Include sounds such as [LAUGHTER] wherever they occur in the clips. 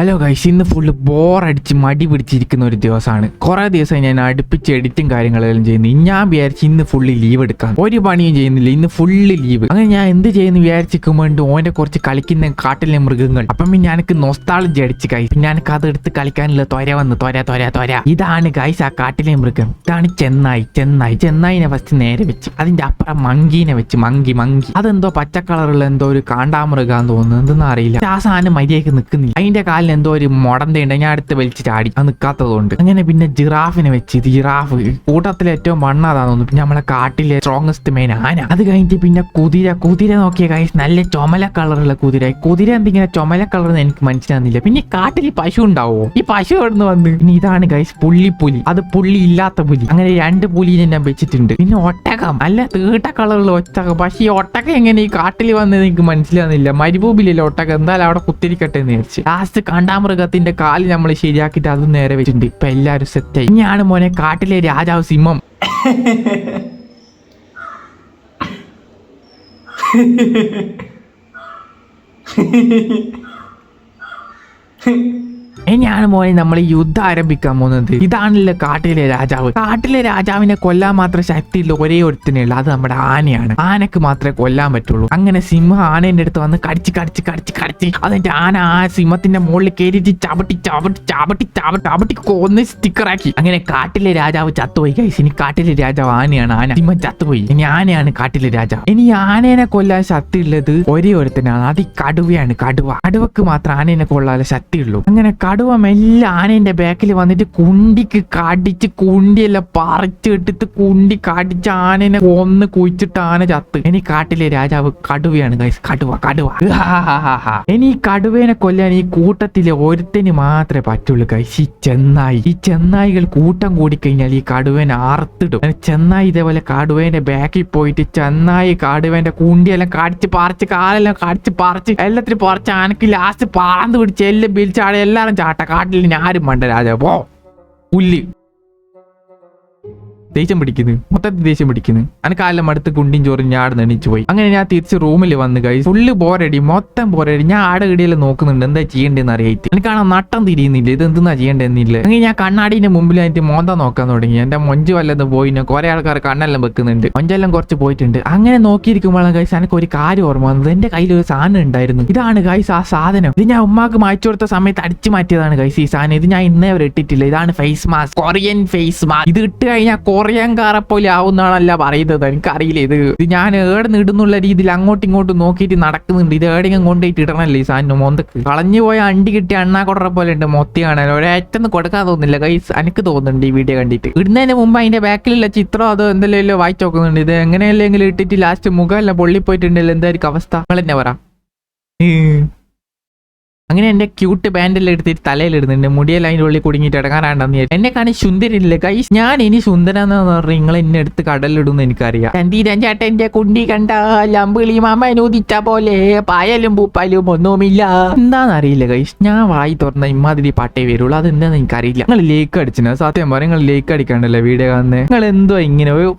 Hello guys ഇന്ന് full ബോറടിച്ച് മടി പിടിച്ചിരിക്കുന്ന ഒരു ദിവസമാണ്. കുറേ ദിവസം ഞാൻ അടുപ്പിച്ച് എഡിറ്റും കാര്യങ്ങളെല്ലാം ചെയ്യുന്നു. ഞാൻ വിചാരിച്ച് ഇന്ന് ഫുള്ള് ലീവ് എടുക്കാം. ഒരു പണിയും ചെയ്യുന്നില്ല. ഇന്ന് ഫുള്ള് ലീവ് അങ്ങനെ ഞാൻ എന്ത് ചെയ്യുന്നു വിചാരിച്ചിരിക്കുമ്പോൾ ഓന്റെ കുറച്ച് കളിക്കുന്ന കാട്ടിലെ മൃഗങ്ങൾ. അപ്പം പിന്നെ എനിക്ക് നൊസ്താളജി അടിച്ച് ഗൈസ് ഞാനൊക്കെ അത് എടുത്ത് കളിക്കാനുള്ള ത്വര വന്ന്. ത്വര ത്വര ത്വര. ഇതാണ് ഗൈസ് ആ കാട്ടിലെ മൃഗം. ഇതാണ് ചെന്നായി ചെന്നായി. ചെന്നായിനെ ഫസ്റ്റ് നേരെ വെച്ച്. അതിന്റെ അപ്പുറം മങ്കീനെ വെച്ച്. Monkey monkey. അതെന്തോ പച്ച കളറുള്ള എന്തോ ഒരു കാണ്ടാമൃഗാന്ന് തോന്നുന്നു. എന്തെന്ന് അറിയില്ല. പക്ഷെ ആ സാധനം മര്യാദയ്ക്ക് നിൽക്കുന്നില്ല. അതിന്റെ കാലിൽ എന്തോ ഒരു മുടന്തയുണ്ട് ഞാൻ അടുത്ത് വലിച്ച് ചാടി അത് നിൽക്കാത്തതുകൊണ്ട് അങ്ങനെ പിന്നെ ജിറാഫിനെ വെച്ച് ജിറാഫ് കൂട്ടത്തിൽ ഏറ്റവും മണ്ണാതാന്ന് തോന്നുന്നു. പിന്നെ നമ്മളെ കാട്ടിലെ സ്ട്രോങ്സ്റ്റ് മെയിൻ ആന. അത് കഴിഞ്ഞിട്ട് പിന്നെ കുതിര കുതിര നോക്കിയ കൈസ് നല്ല ചുമല കളറുള്ള കുതിര. കുതിര എന്തിങ്ങനെ ചുമല കളർ എനിക്ക് മനസ്സിലാകുന്നില്ല പിന്നെ കാട്ടിൽ പശു ഉണ്ടാവോ? ഈ പശു എവിടുന്ന് വന്ന്? പിന്നെ ഇതാണ് ഗൈസ് പുള്ളിപ്പുലി. അത് പുള്ളി ഇല്ലാത്ത പുലി. അങ്ങനെ രണ്ട് പുലിനെ ഞാൻ വെച്ചിട്ടുണ്ട്. പിന്നെ ഒട്ടകം. അല്ല തീട്ട കളറുള്ള ഒട്ടകം. പക്ഷെ ഈ ഒട്ടകം എങ്ങനെ ഈ കാട്ടിൽ വന്നത് എനിക്ക് മനസ്സിലാകുന്നില്ല മരുഭൂമിയിലല്ലേ ഒട്ടകം. എന്തായാലും അവിടെ കുത്തിരിക്കട്ടെ എന്ന് വിചാരിച്ചു. ലാസ്റ്റ് കാണ്ടാമൃഗത്തിന്റെ കാൽ നമ്മൾ ശരിയാക്കിയിട്ട് അതും നേരെ വെച്ചിട്ടുണ്ട്. ഇപ്പൊ എല്ലാരും സെറ്റായി ഇനിയാണ് മോനെ കാട്ടിലെ രാജാവ് സിംഹം. [LAUGHS] ഇനിയാണ് മോനെ നമ്മൾ യുദ്ധം ആരംഭിക്കാൻ പോകുന്നത്. ഇതാണല്ലോ കാട്ടിലെ രാജാവ്. കാട്ടിലെ രാജാവിനെ കൊല്ലാൻ മാത്രം ശക്തിയുള്ള ഒരേ ഒരുത്തിനുള്ള അത് നമ്മുടെ ആനയാണ്. ആനക്ക് മാത്രമേ കൊല്ലാൻ പറ്റുള്ളൂ. അങ്ങനെ സിംഹം ആനേന്റെ അടുത്ത് വന്ന് കടിച്ച് കടിച്ച് കടിച്ച് കടിച്ച് അതിന്റെ ആന ആ സിംഹത്തിന്റെ മുകളിൽ കയറിയിട്ട് ചവിട്ടി ചവിട്ടി ചവിട്ടി ചവിട്ടി ചവിട്ടി കൊന്ന് സ്റ്റിക്കറാക്കി. അങ്ങനെ കാട്ടിലെ രാജാവ് ചത്തുപോയി കൈസ് ഇനി കാട്ടിലെ രാജാവ് ആനയാണ് ആന. സിംഹം ചത്തുപോയി. ഇനി ആനയാണ് കാട്ടിലെ രാജാവ്. ഇനി ആനേനെ കൊല്ലാൻ ശക്തി ഉള്ളത് ഒരേ ഒരുത്തനാണ്. അത് കടുവയാണ് കടുവ. കടുവക്ക് മാത്രം ആനേനെ കൊള്ളാൻ ശക്തിയുള്ളൂ. അങ്ങനെ കടുവ മെല്ലെ ആനേന്റെ ബാക്കിൽ വന്നിട്ട് കുണ്ടിക്ക് കടിച്ച് കുണ്ടിയെല്ലാം പറിച്ച് എടുത്ത് കുണ്ടി കടിച്ച് ആനേനെ കൊന്ന് കുഴിച്ചിട്ട് ആന ചത്ത്. ഇനി കാട്ടിലെ രാജാവ് കടുവയാണ് ഗൈസ് കടുവ കടുവ. ഇനി ഈ കടുവേനെ കൊല്ലാൻ ഈ കൂട്ടത്തിലെ ഒരുത്തിന് മാത്രമേ പറ്റുള്ളൂ ഗൈസ് ഈ ചെന്നായി. ഈ ചെന്നായികൾ കൂട്ടം കൂടി കഴിഞ്ഞാൽ ഈ കടുവേനെ ആർത്തിടും. ചെന്നായി ഇതേപോലെ കടുവേന്റെ ബാക്കിൽ പോയിട്ട് ചെന്നായി കടുവേന്റെ കുണ്ടിയെല്ലാം കടിച്ച് പറിച്ച് കാലെല്ലാം കടിച്ച് പറിച്ച് എല്ലാത്തിനും പറിച്ച് ആനക്ക് ലാസ്റ്റ് പാന്ത് പിടിച്ച് എല്ലാം ബിൽച്ചാടെ എല്ലാരും ചാട്ട. കാട്ടിൽ ഇനി ആരും വേണ്ട രാജാ. പോ. പുല്ല്. ദേഷ്യം പിടിക്കുന്നു. മൊത്തത്തിൽ ദേഷ്യം പിടിക്കുന്നു. എനിക്ക് കാലം അടുത്ത് കുണ്ടിൻ ചോറും ഞാൻ എണീച്ചു പോയി. അങ്ങനെ ഞാൻ തിരിച്ച് റൂമിൽ വന്ന് കഴി ഫുള്ള് ബോറടി മൊത്തം ബോറടി ഞാൻ ആടെ ഇടയിൽ നോക്കുന്നുണ്ട്. എന്താ ചെയ്യേണ്ടതെന്ന് അറിയായിട്ട് എനിക്കാണ് നട്ടം തിരിയുന്നില്ല. ഇത് എന്തെന്നാ ചെയ്യേണ്ടതെന്നില്ല. അങ്ങനെ ഞാൻ കണ്ണാടിന്റെ മുമ്പിൽ എനിക്ക് മോന്ത നോക്കാൻ തുടങ്ങി. എന്റെ മൊഞ്ച് വല്ലതും പോയി. കുറെ ആൾക്കാർ കണ്ണെല്ലാം വെക്കുന്നുണ്ട്. മൊഞ്ചെല്ലാം കുറച്ച് പോയിട്ടുണ്ട്. അങ്ങനെ നോക്കിയിരിക്കുമ്പോഴാണ് ഗൈസ് എനിക്ക് ഒരു കാര്യം ഓർമ്മ വന്നത്. എന്റെ കയ്യിൽ ഒരു സാധനം ഉണ്ടായിരുന്നു. ഇതാണ് ഗൈസ് ആ സാധനം. ഇത് ഞാൻ ഉമ്മാക്ക് മായച്ചു കൊടുത്ത സമയത്ത് അടിച്ചു മാറ്റിയതാണ് ഗൈസ് ഈ സാധനം. ഇത് ഞാൻ ഇന്നേ വരെ ഇട്ടിട്ടില്ല. ഇതാണ് face mask Korean face mask ഇത് ഇട്ട് കഴിഞ്ഞാൽ കൊറിയൻ കാറെ പോലെ ആവുന്നാണല്ല പറയുന്നത്. എനിക്കറിയില്ല. ഇത് ഇത് ഞാൻ ഏടെ ഇടുന്നുള്ള രീതിയിൽ അങ്ങോട്ടും ഇങ്ങോട്ടും നോക്കിയിട്ട് നടക്കുന്നുണ്ട്. ഇത് ഏടെങ്കിലും കൊണ്ടുപോയിട്ട് ഇടണല്ലേ ഈ സാധനം മൊന്തക്ക്? കളഞ്ഞു പോയ അണ്ടി കിട്ടിയ അണ്ണാ കൊടറ പോലെ ഉണ്ട് മൊത്തിയാണ് ഒരേറ്റൊന്നും കൊടുക്കാൻ തോന്നുന്നില്ല. കൈസ് എനിക്ക് തോന്നുന്നുണ്ട് ഈ വീഡിയോ കണ്ടിട്ട്. ഇടുന്നതിന് മുമ്പ് അതിന്റെ ബാക്കിലുള്ള ചിത്രം അതോ എന്തെല്ലാം വായിച്ചു നോക്കുന്നുണ്ട്. ഇത് എങ്ങനെയല്ലെങ്കിലും ഇട്ടിട്ട് ലാസ്റ്റ് മുഖമെല്ലാം പൊള്ളിപ്പോയിട്ടുണ്ടല്ലോ എന്തായിരിക്കും അവസ്ഥ? നിങ്ങൾ തന്നെ പറ. അങ്ങനെ എന്റെ ക്യൂട്ട് ബാൻഡെല്ലാം എടുത്തിട്ട് തലയിലിടുന്നുണ്ട് മുടിയെല്ലാം അതിന്റെ ഉള്ളിൽ കുടുങ്ങിയിട്ട് ഇടങ്ങാറാണ്ടെന്ന് എന്നെ കാണി സുന്ദരില്ല കൈസ് ഞാൻ ഇനി സുന്ദരന്ന് പറഞ്ഞാൽ നിങ്ങൾ എന്നെ എടുത്ത് കടലിടുന്നു എനിക്കറിയാം. രണ്ടീരൻ ചേട്ടന്റെ കുണ്ടി കണ്ട ലമ്പിളി മാമൻ അനുദിച്ച പോലെ പായലും പൂപ്പാലും ഒന്നുമില്ല. എന്താണെന്നറിയില്ല കൈസ് ഞാൻ വായി തുറന്ന ഇമാതിരി പാട്ടേ വരുള്ളൂ. അതെന്താന്ന് എനിക്കറിയില്ല. നിങ്ങൾ ലേക്ക് അടിച്ചിന്. സത്യം പറയും നിങ്ങൾ ലേക്ക് അടിക്കണ്ടല്ലേ വീഡിയോ കാണുന്നത് നിങ്ങൾ എന്തോ ഇങ്ങനെ ഒരു-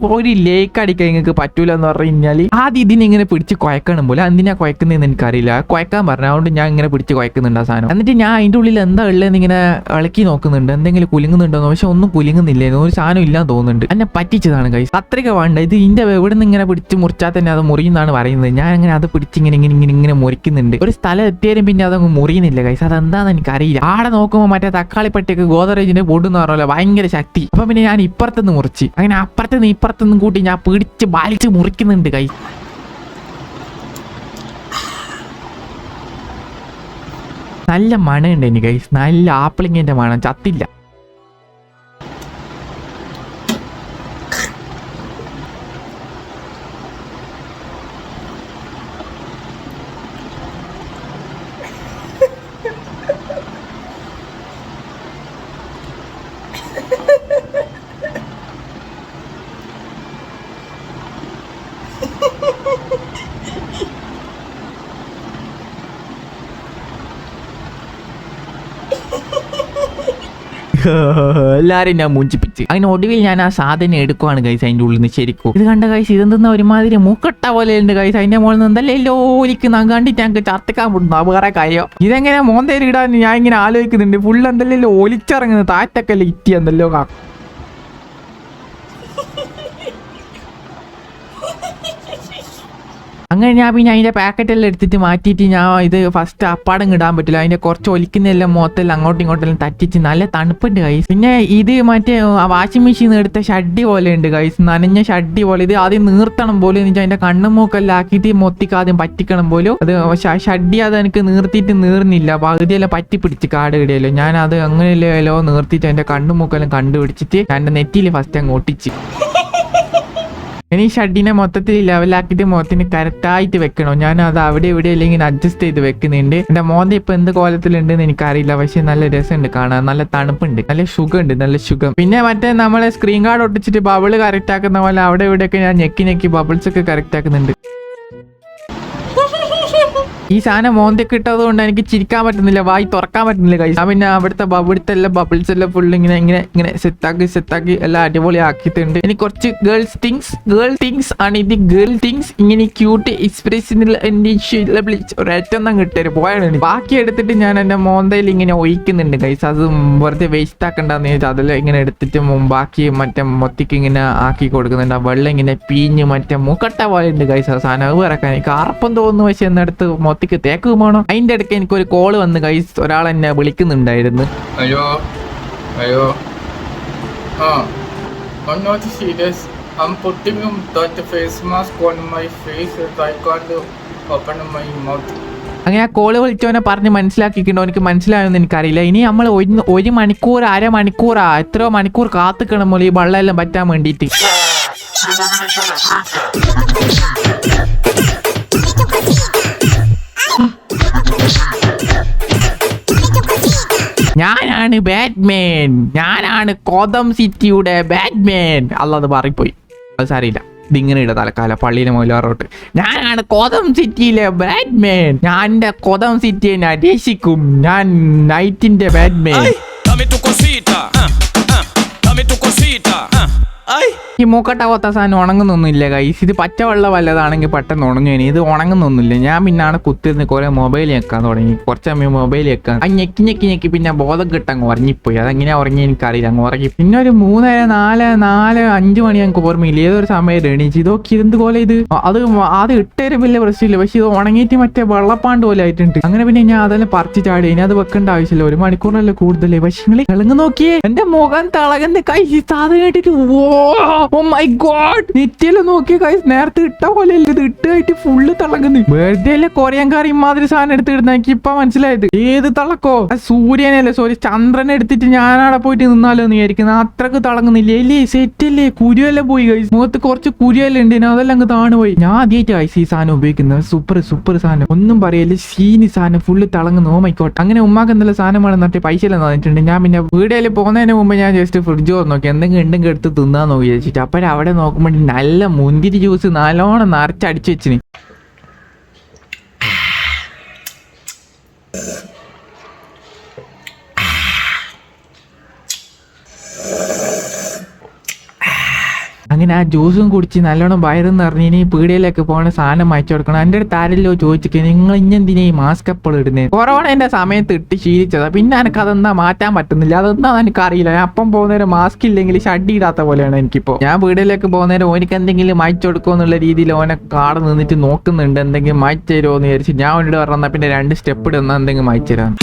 ലേക്ക് അടിക്കാൻ നിങ്ങൾക്ക് പറ്റൂല എന്ന് പറഞ്ഞു കഴിഞ്ഞാൽ ആദ്യം ഇതിനെ ഇങ്ങനെ പിടിച്ച് കുഴക്കണം പോലെ. എന്തിനാ കുഴക്കുന്നതെന്ന് എനിക്കറിയില്ല. കുഴക്കാൻ പറഞ്ഞു അതുകൊണ്ട് ഞാൻ ഇങ്ങനെ പിടിച്ച് കുഴക്കുന്നുണ്ട് ആ സാധനം. എന്നിട്ട് ഞാൻ അതിന്റെ ഉള്ളിൽ എന്താ ഉള്ളതെന്ന് ഇങ്ങനെ ഇളക്കി നോക്കുന്നുണ്ട്. എന്തെങ്കിലും കുലുങ്ങുന്നുണ്ടോ പക്ഷെ ഒന്നും കുലുങ്ങുന്നില്ലായിരുന്നു ഒരു സാധനം ഇല്ലാന്ന് തോന്നുന്നുണ്ട്. എന്നെ പറ്റിച്ചതാണ് കൈ അത്രയ്ക്ക് വേണ്ട. ഇത് ഇതിന്റെ എവിടെ നിന്ന് ഇങ്ങനെ പിടിച്ച് മുറിച്ചാൽ തന്നെ അത് മുറിയുന്നതാണ് പറയുന്നത്. ഞാൻ അങ്ങനെ അത് പിടിച്ച് ഇങ്ങനെ ഇങ്ങനെ ഇങ്ങനെ മുറിക്കുന്നുണ്ട്. ഒരു സ്ഥലം എത്തിയാലും പിന്നെ അതങ്ങ് മുറിയുന്നില്ല കൈസ് അതെന്താന്ന് എനിക്കറിയില്ല. ആടെ നോക്കുമ്പോൾ മറ്റേ തക്കാളി പട്ടിയൊക്കെ ഗോദറേജിന്റെ പൊടുന്ന് പറഞ്ഞല്ലോ ഭയങ്കര ശക്തി. അപ്പൊ പിന്നെ ഞാൻ ഇപ്പുറത്തുനിന്ന് മുറിച്ച്. അങ്ങനെ അപ്പുറത്തുനിന്ന് ഇപ്പുറത്തുനിന്നും കൂട്ടി ഞാൻ പിടിച്ച് ബാലിച്ച് മുറിക്കുന്നുണ്ട് കൈ നല്ല മണമുണ്ട് എനിക്ക് നല്ല ആപ്പിളിങ്ങിന്റെ മണം. ചത്തില്ല. [LAUGHS] എല്ലാരും ഞാൻ മുഞ്ചിപ്പിച്ച്. അതിന് ഒടുവിൽ ഞാൻ ആ സാധനം എടുക്കുവാണ് ഗൈസ് അതിന്റെ ഉള്ളിൽ നിന്ന് ശരിക്കും. ഇത് കണ്ട ഗൈസ് ഇതെന്തെന്ന ഒരുമാതിരി മൂക്കട്ട പോലെ ഉണ്ട് ഗൈസ് അതിന്റെ മുകളിൽ നിന്ന് എന്തല്ലോ ഒലിക്കുന്ന കണ്ടിട്ട് ഞങ്ങൾക്ക് ചർത്തിക്കാൻ അത് വേറെ കാര്യം. ഇതെങ്ങനെ മോന്തേരി ഇടാൻ ഞാൻ ഇങ്ങനെ ആലോചിക്കുന്നുണ്ട്. ഫുള്ള് എന്തല്ലോ ഒലിച്ചിറങ്ങുന്നത്. താറ്റൊക്കെ ഇറ്റി എന്തല്ലോ അങ്ങനെ ഞാൻ പിന്നെ അതിന്റെ പാക്കറ്റെല്ലാം എടുത്തിട്ട് മാറ്റിയിട്ട് ഞാൻ ഇത് ഫസ്റ്റ് അപ്പാടം ഇടാൻ പറ്റില്ല. അതിന്റെ കുറച്ച് ഒലിക്കുന്നെല്ലാം മൊത്തമെല്ലാം അങ്ങോട്ടും ഇങ്ങോട്ടെല്ലാം തട്ടിച്ച് നല്ല തണുപ്പുണ്ട് കൈസ് പിന്നെ ഇത് മറ്റേ വാഷിംഗ് മെഷീൻ എടുത്ത ഷഡ്ഡി പോലെ ഉണ്ട് കൈസ് നനഞ്ഞ ഷഡ്ഡി പോലെ. ഇത് ആദ്യം നീർത്തണം പോലെ. എന്ന് വെച്ചാൽ അതിന്റെ കണ്ണും മൂക്കെല്ലാം ആക്കിയിട്ട് മൊത്തിക്ക് ആദ്യം പറ്റിക്കണം പോലും. അത് ഷഡ്ഡി അത് എനിക്ക് നീർത്തിയിട്ട് നീർന്നില്ല. പകുതിയെല്ലാം പറ്റി പിടിച്ച് കാട് കിടിയല്ലോ ഞാൻ അത് അങ്ങനെയല്ലോ നീർത്തിയിട്ട് അതിന്റെ കണ്ണും മൂക്കെല്ലാം കണ്ടുപിടിച്ചിട്ട് എന്റെ നെറ്റിയിൽ ഫസ്റ്റ് അങ്ങ് ഒട്ടിച്ച്. [LAUGHS] ഇനി ഷഡിനെ മൊത്തത്തിൽ ലെവലാക്കിയിട്ട് മുഖത്തിന് കറക്റ്റായിട്ട് വെക്കണോ? ഞാൻ അത് അവിടെ ഇവിടെ അല്ലെങ്കിൽ അഡ്ജസ്റ്റ് ചെയ്ത് വെക്കുന്നുണ്ട്. എന്റെ മോന്ത ഇപ്പൊ എന്ത് കോലത്തിലുണ്ടെന്ന് എനിക്കറിയില്ല. പക്ഷെ നല്ല രസമുണ്ട് കാണാൻ. നല്ല തണുപ്പുണ്ട്. നല്ല സുഖമുണ്ട് നല്ല സുഖം പിന്നെ മറ്റേ നമ്മളെ സ്ക്രീൻ കാർഡ് ഒട്ടിച്ചിട്ട് ബബിൾ കറക്റ്റ് ആക്കുന്ന പോലെ അവിടെ ഇവിടെയൊക്കെ ഞാൻ ഞെക്കി ഞെക്കി ബബിൾസ് ഒക്കെ കറക്റ്റ് ആക്കുന്നുണ്ട്. [LAUGHS] ഈ സാധനം മോന്തൊക്കെ ഇട്ടത് കൊണ്ട് എനിക്ക് ചിരിക്കാൻ പറ്റുന്നില്ല വായി തുറക്കാൻ പറ്റുന്നില്ല കൈ പിന്നെ അവിടുത്തെ ഇവിടുത്തെ എല്ലാം ബബിൾസ് എല്ലാം ഫുൾ ഇങ്ങനെ ഇങ്ങനെ ഇങ്ങനെ സെറ്റാക്കി സെറ്റാക്കി എല്ലാം അടിപൊളി ആക്കിയിട്ടുണ്ട് എനിക്ക് കുറച്ച് ഗേൾസ് തിങ്സ് ഗേൾ തിങ്സ് ആണ് ഇത്. ഗേൾ തിങ്സ് ഇങ്ങനെ ക്യൂട്ട് എക്സ്പ്രഷനിൽ ഒരേറ്റൊന്നും കിട്ടരുത് പോയാണ് ബാക്കി എടുത്തിട്ട് ഞാൻ എന്റെ മോന്തയിൽ ഇങ്ങനെ ഒഴിക്കുന്നുണ്ട് കൈസ് അത് വെറുതെ വേസ്റ്റ് ആക്കണ്ടെന്ന് ചോദിച്ചാൽ അതെല്ലാം ഇങ്ങനെ എടുത്തിട്ട് ബാക്കി മറ്റേ മൊത്തിക്ക് ഇങ്ങനെ ആക്കി കൊടുക്കുന്നുണ്ട്. ആ വെള്ളം ഇങ്ങനെ പീഞ്ഞ് മറ്റേ മുക്കട്ട പോലെ ഉണ്ട് കൈസ് ആ സാധനം. അത് ഇറക്കാൻ അറപ്പം തോന്നുന്നു പക്ഷെ എന്നിടത്ത് മൊത്തിക്ക് തേക്ക് പോകണം അതിന്റെ ഇടയ്ക്ക് എനിക്ക് ഒരു കോൾ വന്ന് കൈ ഒരാൾ എന്നെ വിളിക്കുന്നുണ്ടായിരുന്നു. അയ്യോ അയ്യോ. ആ I'm not serious. I'm putting that face mask on my face. I can't open my mouth. അങ്ങനെ ആ കോൾ വിളിച്ചവനെ പറഞ്ഞ് മനസ്സിലാക്കിക്കണ്ടോ എനിക്ക് മനസ്സിലായെന്ന് എനിക്കറിയില്ല. ഇനി നമ്മൾ ഒരു ഒരു മണിക്കൂർ അരമണിക്കൂറാ എത്രയോ മണിക്കൂർ കാത്തുക്കണം പോലെ ഈ വെള്ളമെല്ലാം പറ്റാൻ വേണ്ടിയിട്ട്. ഞാനാണ് ബാറ്റ്മാൻ. ഞാനാണ് കോതം സിറ്റിയുടെ ബാറ്റ്മാൻ. അല്ലാതെ മാറിപ്പോയി. അത് സാരിയില്ല ഇതിങ്ങനെ ഇട തലക്കാല പള്ളിയിലെ മൊയിലാറോട്ട് ഞാനാണ് കോതം സിറ്റിയിലെ ബാറ്റ്മാൻ. ഞാൻ എന്റെ കോതം സിറ്റിയെ രക്ഷിക്കും. ഞാൻ നൈറ്റിന്റെ ബാറ്റ്മാൻ. ഈ മൂക്കട്ട പോത്ത സാധനം ഉണങ്ങുന്നൊന്നുമില്ല കൈസ് ഇത് പച്ചവെള്ള വല്ലതാണെങ്കിൽ പെട്ടെന്ന് ഉണങ്ങുകയാണ് ഇത് ഉണങ്ങുന്നൊന്നുമില്ല. ഞാൻ പിന്നാണ് കുത്തിരുന്ന് കുറെ മൊബൈൽ ഞെക്കാൻ തുടങ്ങി. കുറച്ച് സമയം മൊബൈൽ ഞെക്കാൻ ആ ഞെക്കി ഞെക്കി ഞെക്കി പിന്നെ ബോധം കിട്ടങ്ങ് ഉറങ്ങിപ്പോയി. അതെങ്ങനെയാ ഉറങ്ങി എനിക്കറിയില്ല. അങ്ങ് ഉറങ്ങി. പിന്നെ ഒരു മൂന്നര നാല് നാല് അഞ്ച് മണി ഞങ്ങൾക്ക് ഓർമ്മയില്ല. ഏതൊരു സമയം എണീച്ച്. ഇതൊക്കെ ഇരുന്ന് പോലെ ഇത്? അത് അത് ഇട്ടേരും വലിയ പ്രശ്നമില്ല. പക്ഷെ ഇത് ഉണങ്ങിയിട്ട് മറ്റേ വെള്ളപ്പാണ്ട് പോലെ ആയിട്ടുണ്ട്. അങ്ങനെ പിന്നെ ഞാൻ അതെല്ലാം പറിച്ച് ചാടി. ഇനി അത് വെക്കേണ്ട ആവശ്യമില്ല. ഒരു മണിക്കൂറിനല്ലേ കൂടുതലേ. പക്ഷെ നിങ്ങൾ കിളങ്ങ് നോക്കിയേ. എന്റെ മുഖം തിളകുന്ന കൈ കേട്ടിട്ട് ഓ മൈ ഗോഡ് നെറ്റിയിൽ നോക്കിയ കൈ നേരത്തെ ഇട്ട പോലെ ഇത്. ഇട്ടായിട്ട് ഫുള്ള് തിളങ്ങുന്നു. വെറുതെ അല്ലേ കൊറിയൻ കറി ഇമാതിരി സാധനം എടുത്ത് ഇടുന്ന എനിക്ക് ഇപ്പൊ മനസ്സിലായത്. ഏത് തിളക്കോ? സൂര്യനല്ലേ സോറി ചന്ദ്രനെ എടുത്തിട്ട് ഞാൻ അവിടെ പോയിട്ട് നിന്നാലോ എന്ന് അത്രയ്ക്ക് തിളങ്ങുന്നില്ലേ. അല്ലേ? സെറ്റല്ലേ കുരുവെല്ലാം പോയി കൈസ് മുഖത്ത് കുറച്ച് കുരുവെല്ലാം ഉണ്ട്. ഞാൻ അതെല്ലാം അങ്ങ് താണു പോയി. ഞാൻ ആദ്യമായിട്ട് ഐസ് ഈ സാധനം ഉപയോഗിക്കുന്നത്. സൂപ്പർ സൂപ്പർ സാധനം. ഒന്നും പറയല്ലേ സീനി സാധനം ഫുള്ള് തിളങ്ങുന്നു. ഓ മൈക്കോട്ടെ അങ്ങനെ ഉമ്മാക്ക് എന്തെല്ലാം സാധനം വേണം എന്നിട്ട് പൈസ എല്ലാം തന്നിട്ടുണ്ട്. ഞാൻ പിന്നെ വീഡിയോയിൽ പോകുന്നതിന് മുമ്പ് ഞാൻ ജസ്റ്റ് ഫ്രിഡ്ജ് തുറന്ന് നോക്കി. എന്തെങ്കിലും ഉണ്ടെങ്കിൽ എടുത്ത് തിന്നാൻ നോക്കി വെച്ചിട്ട് അപ്പോഴവിടെ നോക്കുമ്പോൾ നല്ല മുന്തിരി ജ്യൂസ് നല്ലോണം നിറച്ചടിച്ചു വെച്ചിന്. അങ്ങനെ ആ ജ്യൂസും കുടിച്ച് നല്ലോണം വയറെന്ന് പറഞ്ഞ് ഇനി പീടികയിലേക്ക് പോകണ സാധനം അയച്ചു കൊടുക്കണം. എന്റെ അടുത്ത് ആരല്ലോ ചോദിച്ചിട്ട് നിങ്ങൾ ഇഞ്ഞെന്തിനാ ഈ മാസ്ക് എപ്പോൾ ഇടുന്നത് കൊറോണേന്റെ സമയത്ത് ഇട്ട് ശീലിച്ചതാ. പിന്നെ എനിക്ക് അതെന്താ മാറ്റാൻ പറ്റുന്നില്ല? അതെന്താ എനിക്ക് അറിയില്ല? ഞാൻ അപ്പം പോകുന്നേരം മാസ്ക് ഇല്ലെങ്കിൽ ഷഡ് ഇടാത്ത പോലെയാണ് എനിക്കിപ്പോ. ഞാൻ പീടികയിലേക്ക് പോകുന്നേരം ഓനിക്ക് എന്തെങ്കിലും മയച്ചു കൊടുക്കുമോ എന്നുള്ള രീതിയിൽ ഓനെ കാട് നിന്നിട്ട് നോക്കുന്നുണ്ട്. എന്തെങ്കിലും മായ്ച്ചു തരുമോ എന്ന് വിചാരിച്ച് ഞാൻ അവനോട് പറഞ്ഞാൽ പിന്നെ രണ്ട് സ്റ്റെപ്പ് ഇടുന്ന എന്തെങ്കിലും മയച്ചു തരാം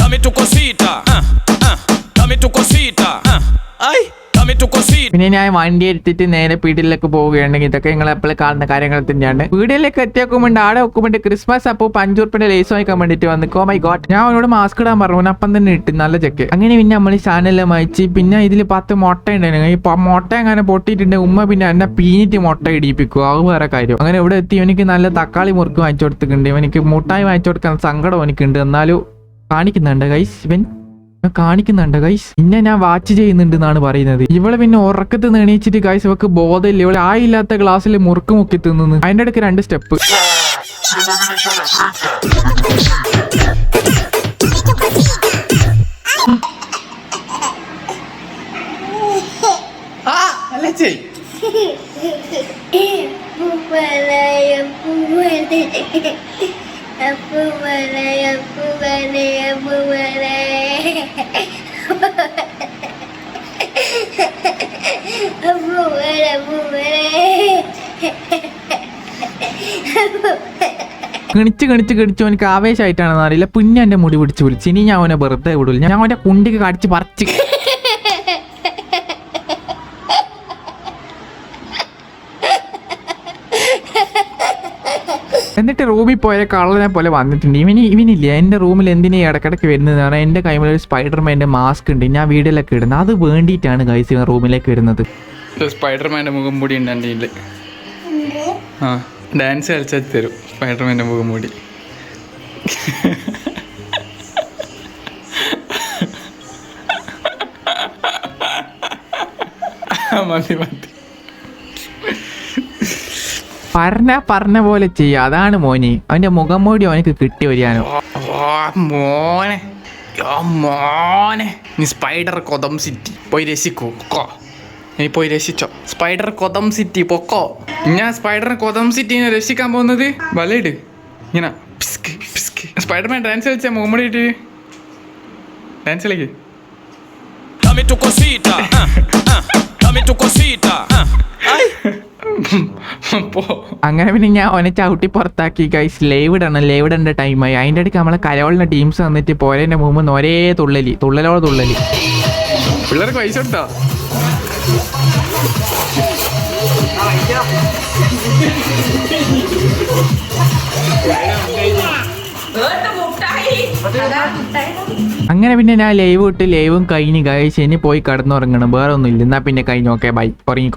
പിന്നെ ഞാൻ വണ്ടി എടുത്തിട്ട് നേരെ പീടിയിലേക്ക് പോവുകയാണെങ്കിൽ ഇതൊക്കെ നിങ്ങൾ എപ്പോഴും കാണുന്ന കാര്യങ്ങൾ തന്നെയാണ്. പീടിയിലേക്ക് എത്തിയേക്കുമ്പോൾ ആടെ വെക്കുമ്പോൾ ക്രിസ്മസ് അപ്പോൾ പഞ്ചുറുപ്പിന്റെ ലേസ് വാങ്ങിക്കാൻ വേണ്ടിട്ട് വന്ന് കോ മൈ ഗോഡ് ഞാൻ അവനോട് മാസ്ക് ഇടാൻ പറഞ്ഞു. അപ്പം തന്നെ ഇട്ട് നല്ല ചെക്ക്. അങ്ങനെ പിന്നെ നമ്മൾ ചാനലിൽ വായിച്ച് പിന്നെ ഇതിൽ പത്ത് മുട്ട ഉണ്ടായിരുന്നു ഈ മുട്ട അങ്ങനെ പൊട്ടിയിട്ടുണ്ട്. ഉമ്മ പിന്നെ എന്നെ പീഞ്ഞിട്ട് മുട്ട ഇടിപ്പിക്കും അത് വേറെ കാര്യം. അങ്ങനെ ഇവിടെ എത്തി. എനിക്ക് നല്ല തക്കാളി മുറുക്ക് വാങ്ങിച്ചു കൊടുത്തിട്ടുണ്ട് എനിക്ക് മുട്ടായി വാങ്ങിച്ചു കൊടുക്കാൻ സങ്കടം എനിക്കുണ്ട് എന്നാലും കാണിക്കുന്നുണ്ട്. ഗൈസ് ഇവൻ കാണിക്കുന്നുണ്ട് ഗൈസ് പിന്നെ ഞാൻ വാച്ച് ചെയ്യുന്നുണ്ട് എന്നാണ് പറയുന്നത്. ഇവൾ പിന്നെ ഉറക്കത്ത് എണീച്ചിട്ട് ഗൈസ് ഇവക്ക് ബോധമില്ല. ഇവൾ ആയില്ലാത്ത ഗ്ലാസ്സിൽ മുറുക്ക് മുക്കി തിന്നുന്നു. അതിന്റെ അടുക്ക് രണ്ട് സ്റ്റെപ്പ് ചെയ് പൂവലയ പൂവലയ. കിണിച്ച് കിണിച്ച് കിടിച്ചു അവനക്ക് ആവേശമായിട്ടാണെന്ന് അറിയില്ല. പിന്നെ എന്റെ മുടി പിടിച്ച് വിളിച്ച് ഇനി ഞാൻ അവനെ വെറുതെ വിടില്ല ഞാൻ അവന്റെ കുണ്ടിക്ക് കടിച്ച് പറിച്ച് എന്നിട്ട് റൂമിൽ പോയ കള്ളനെ പോലെ വന്നിട്ടുണ്ട്. ഇവന് ഇവനില്ല? എന്റെ റൂമിൽ എന്തിനാ ഈ ഇടക്കിടയ്ക്ക് വരുന്നത് പറഞ്ഞാൽ എന്റെ കൈമിൽ ഒരു സ്പൈഡർമാന്റെ മാസ്ക് ഉണ്ട്. ഞാൻ വീഡിയോയിലൊക്കെ ഇടുന്നത്. അത് വേണ്ടിയിട്ടാണ് ഗൈസ് ഇവൻ റൂമിലേക്ക് വരുന്നത്. സ്പൈഡർമാന്റെ മുഖം മൂടി ഉണ്ട് എന്റെ ഇല്ല ആ ഡാൻസ് കളിച്ചാൽ തരും. സ്പൈഡർമാന്റെ മുഖം മൂടി. മതി മതി. പറഞ്ഞ പറഞ്ഞ പോലെ ചെയ്യ. അതാണ് മോനി. അവന്റെ മുഖം മൂടി അവനക്ക് കിട്ടി വരികയാണോ. മോനെ. മോനെ. നീ സ്പൈഡർ കൊതം സിറ്റി. പോയി രസിക്കൂ നീ പോയി രസിച്ചോ സ്പൈഡർ കൊതം സിറ്റി പൊക്കോ. ഞാൻ സ്പൈഡർ കൊതം സിറ്റിനെ രക്ഷിക്കാൻ പോകുന്നത്? വലയിട്. ഇങ്ങനെ. പിസ്ക് പിസ്ക്. സ്പൈഡർമാൻ ഡാൻസ് കളിച്ചാ മുമ്പടിയിട്ട് ഡാൻസ് കളിക്ക്. Dame tu cosita. [LAUGHS] uh, uh, Dame tu cosita. Uh, Ay. [LAUGHS] അങ്ങനെ പിന്നെ ഞാൻ ഓനെ ചവിട്ടി പുറത്താക്കി ഗൈസ് ലൈവ് ഇടണം ലൈവ് ഇടേണ്ട ടൈമായി അതിന്റെ ഇടയ്ക്ക് നമ്മളെ കരോളിന്റെ ടീംസ് വന്നിട്ട് പോരേന്റെ മുമ്പ് ഒരേ തുള്ളലി തുള്ളലോ തുള്ളലി. പിള്ളേർക്ക് പൈസ ഉണ്ടോ? അങ്ങനെ പിന്നെ ഞാൻ ലൈവ് ഇട്ട് ലൈവും കഴിഞ്ഞ് കഴിച്ച് ഇനി പോയി കടന്നുറങ്ങണം. വേറെ ഒന്നും ഇല്ല എന്നാ പിന്നെ കഴിഞ്ഞ് ഓക്കെ ബൈ ഉറങ്ങിക്കോ.